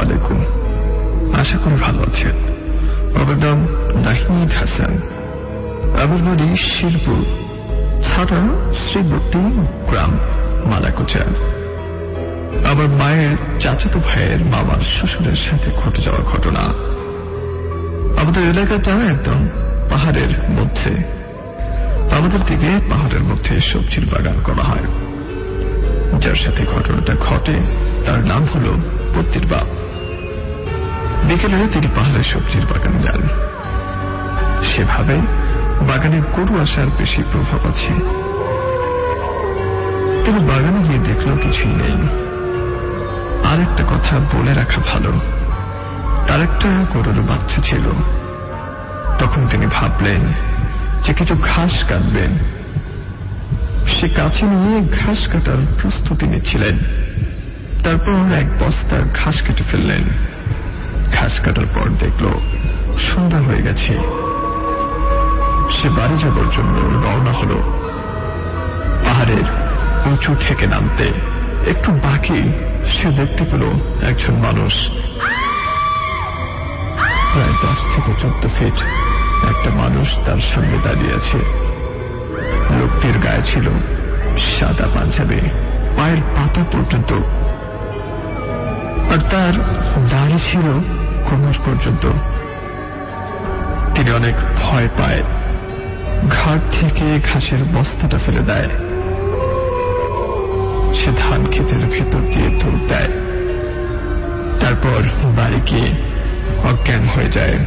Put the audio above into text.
আলাইকুম আশা করি ভালো আছেন। আমার নাম নাহিদ হাসান। আমার বাড়ি শিরপুর। ছাড়া শ্রীবর্তী গ্রাম মালাকুচা আমার মায়ের চাচাতো ভাইয়ের মামার শ্বশুরের সাথে ঘটে যাওয়া ঘটনা। আমাদের এলাকাটা একদম পাহাড়ের মধ্যে। আমাদের দিকে পাহাড়ের মধ্যে সবজির বাগান করা হয়। যার সাথে ঘটনাটা ঘটে, তার নাম হল পত্তির বাপ। বিকেলে তিনি পাহাড়ের সবজির বাগানে যান। সেভাবে বাগানে গরু আসার বেশি প্রভাব আছে। তিনি বাগানে গিয়ে দেখল কিছুই নেই। আর একটা কথা বলে রাখা ভালো। তার একটা গরুর বাচ্চা ছিল। তখন তিনি ভাবলেন যে কিছু ঘাস কাটবেন। সে কাছে নিয়ে ঘাস কাটার প্রস্তুতি নিচ্ছিলেন। তারপর এক বস্তা ঘাস কেটে ফেললেন। ঘাস কাটার পর দেখল সন্ধ্যা হয়ে গেছে। সে বাড়ি যাবার জন্য রওনা হল। পাহাড়ের উঁচু থেকে নামতে একটু বাকি সে দেখতে পেল একজন মানুষ। প্রায় দশ থেকে চোদ্দ ফিট একটা মানুষ তার সামনে দাঁড়িয়ে আছে। লোকটির গায়ে ছিল সাদা পাঞ্জাবি, পায়ের পাতা পর্যন্ত। আর তার দাড়ি ছিল কোমর পর্যন্ত তিনি অনেক ভয় পায়, ঘাট থেকে ঘাসের বস্তাটা ফেলে দেয়। সে ধান ক্ষেতের ভেতর দিয়ে দৌড় দেয়। তারপর বাড়ি গিয়ে অজ্ঞান হয়ে যায়।